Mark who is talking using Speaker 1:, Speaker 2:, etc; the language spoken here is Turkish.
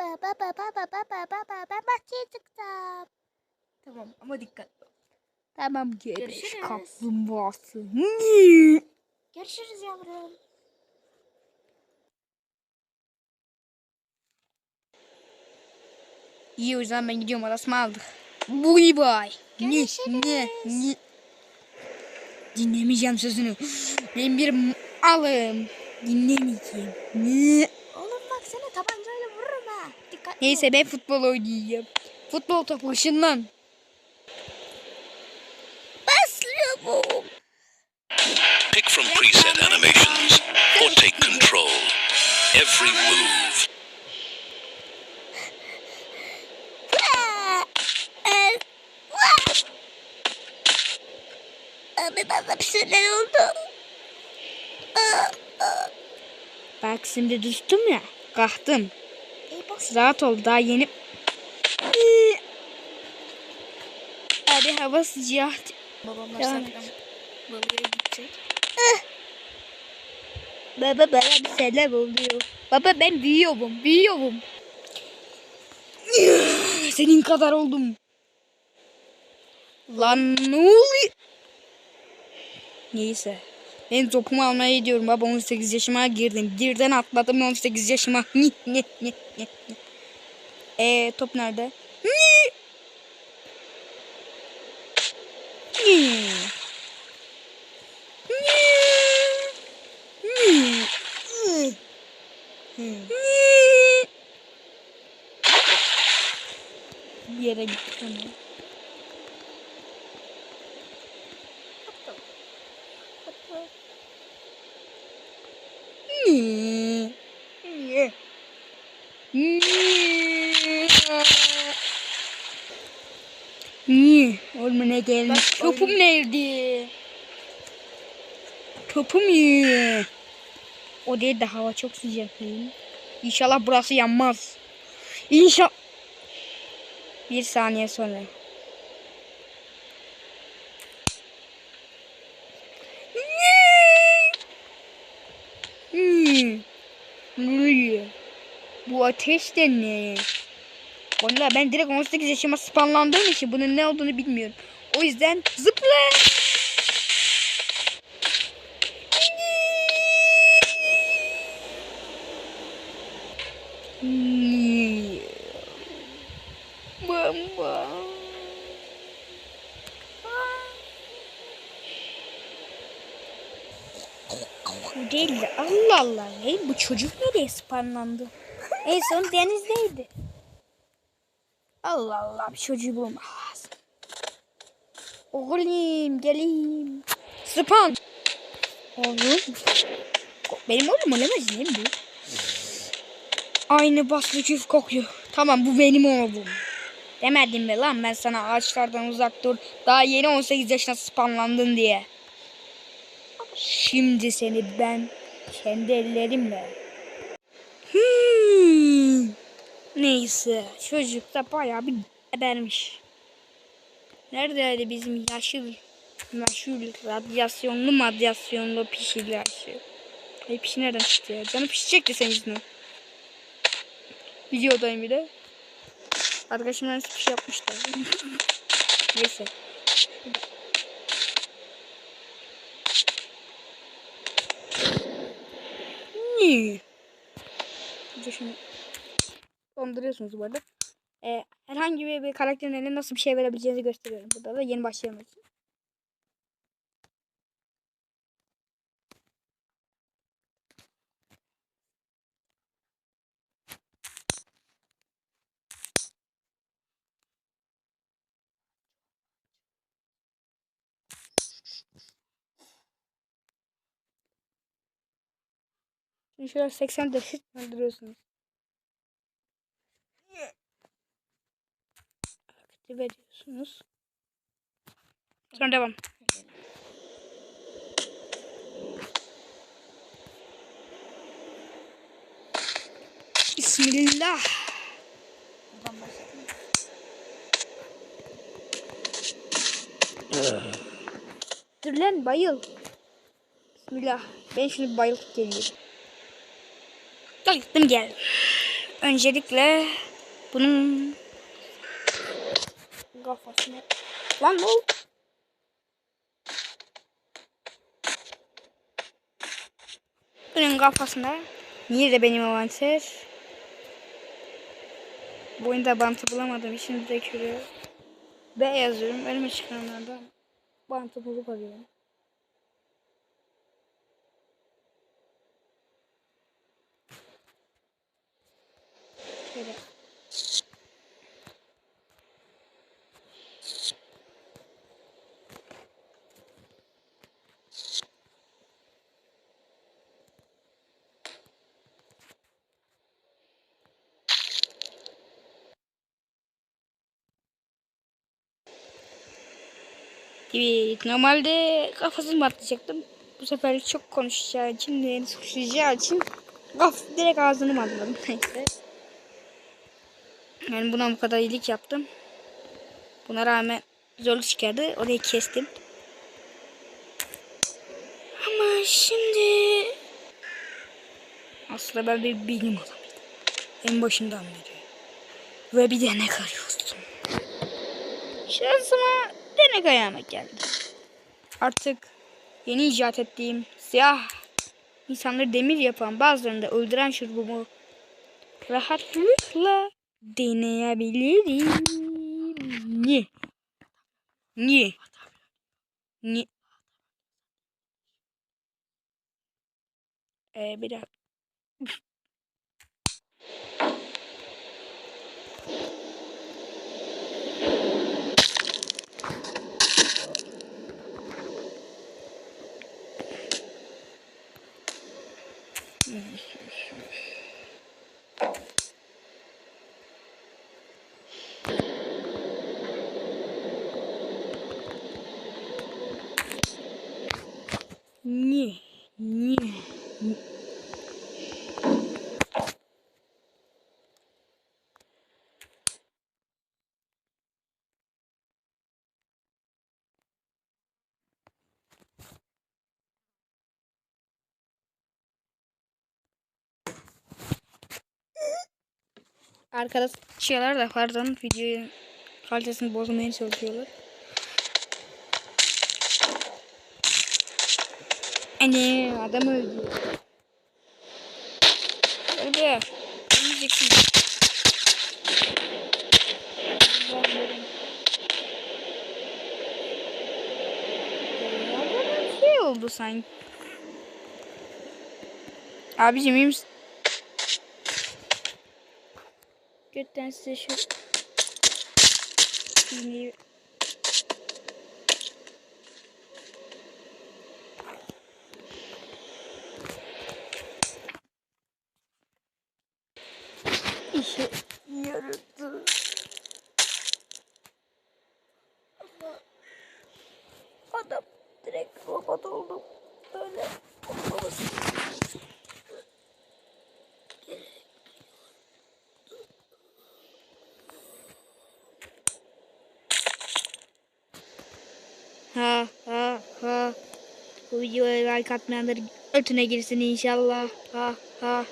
Speaker 1: baba baba baba baba baba ben bahçeye çıktım.
Speaker 2: Tamam ama dikkatli ol.
Speaker 1: Tamam gebeş
Speaker 2: Görüşürüz.
Speaker 1: kaplumbağası.
Speaker 2: Görüşürüz yavrum.
Speaker 1: İyi o zaman ben gidiyorum arasını aldık. Buy bay. Ne ne ne. Dinlemeyeceğim sözünü. Ben bir alım. Dinlemeyeceğim. Ne?
Speaker 2: Oğlum bak seni tabancayla vururum ha. Dikkatli
Speaker 1: Neyse ben futbol oynayacağım. Futbol topu ışınlan. Başlıyorum.
Speaker 3: Pick from preset animations or take control. Every move.
Speaker 1: Abi bana bir şeyler oldu. Bak şimdi düştüm ya. Kalktım.
Speaker 2: Bak.
Speaker 1: Rahat ol daha yeni. Abi hava sıcak.
Speaker 2: Babamlar saklan. Balıya gidecek.
Speaker 1: Baba bana bir şeyler oluyor. Baba ben büyüyorum. Büyüyorum. Senin kadar oldum. Lan ne oluyor? Neyse. Ben topumu almaya gidiyorum baba 18 yaşıma girdim. Birden atladım 18 yaşıma. Ni ni ni ni. ni. Ee, top nerede? Ni. Ni. Ni. Bir yere gittik ama. Ni. Ni. Ni. Ni. Ormana gelmiş. Topum nerede? Topum iyi. O değil de hava çok sıcak değil? İnşallah burası yanmaz. İnşallah. Bir saniye sonra. Hmm. Oluyor? Bu ateş de ne? Valla ben direkt 18 yaşıma spamlandığım için bunun ne olduğunu bilmiyorum. O yüzden zıpla. Hmm. Bu değil de Allah Allah. Hey, bu çocuk nereye spamlandı? en son denizdeydi. Allah Allah bir çocuğu bulmak lazım. Oğlum geleyim. Spam. Oğlum. Benim oğlum olamaz değil mi bu? Aynı baslı küf kokuyor. Tamam bu benim oğlum. Demedim mi lan ben sana ağaçlardan uzak dur. Daha yeni 18 yaşına spamlandın diye. Şimdi seni ben kendi ellerimle. Hmm. Neyse çocuk da bayağı bir gebermiş. Neredeydi bizim yaşıl meşhur radyasyonlu madyasyonlu pişili aşı. Ay pişi nereden çıktı ya? Canı pişecekti senin yüzünden. Videodayım bir de. Arkadaşım nasıl bir şey yapmışlar. Neyse. Şunu donduruyorsunuz bu arada. Ee, herhangi bir, bir karakterin eline nasıl bir şey verebileceğinizi gösteriyorum burada da yeni başlayanlar şöyle 80 desit öldürüyorsunuz. Aktive ediyorsunuz. Sonra devam. Bismillah. Dur lan bayıl. Bismillah. Ben şimdi bayılıp geleyim. Bayıldım gel. öncelikle bunun kafasına lan ne oldu? Bunun kafasına niye de benim avanser? Bu oyunda bantı bulamadım. Şimdi direkt şuraya B yazıyorum. Önüme çıkanlardan bantı bulup alıyorum. Şöyle. Evet, normalde kafasını batlayacaktım. Bu sefer çok konuşacağı için, beni suçlayacağı için kaf direkt ağzını batladım. Neyse. Yani buna bu kadar iyilik yaptım. Buna rağmen zorluk çıkardı. Orayı kestim. Ama şimdi aslında ben bir bilim adamıydım. En başından beri. Ve bir denek arıyordum. Şansıma denek ayağıma geldi. Artık yeni icat ettiğim siyah insanları demir yapan bazılarını da öldüren şurubumu rahatlıkla deneyebilirim. Niye? Niye? Niye? Ee, bir dakika. Niye? Niye? Arkadaşlar da pardon videoyu kalitesini bozmaya çalışıyorlar. Anne adam öldü. Ya, bir şey oldu sanki. Abicim iyi misin? Götten size şu iğneyi işe yaradı. Ama adam direkt robot oldu. Böyle olmaması. Ha ha ha. Bu videoya like atmayanların ötüne girsin inşallah. Ha ha.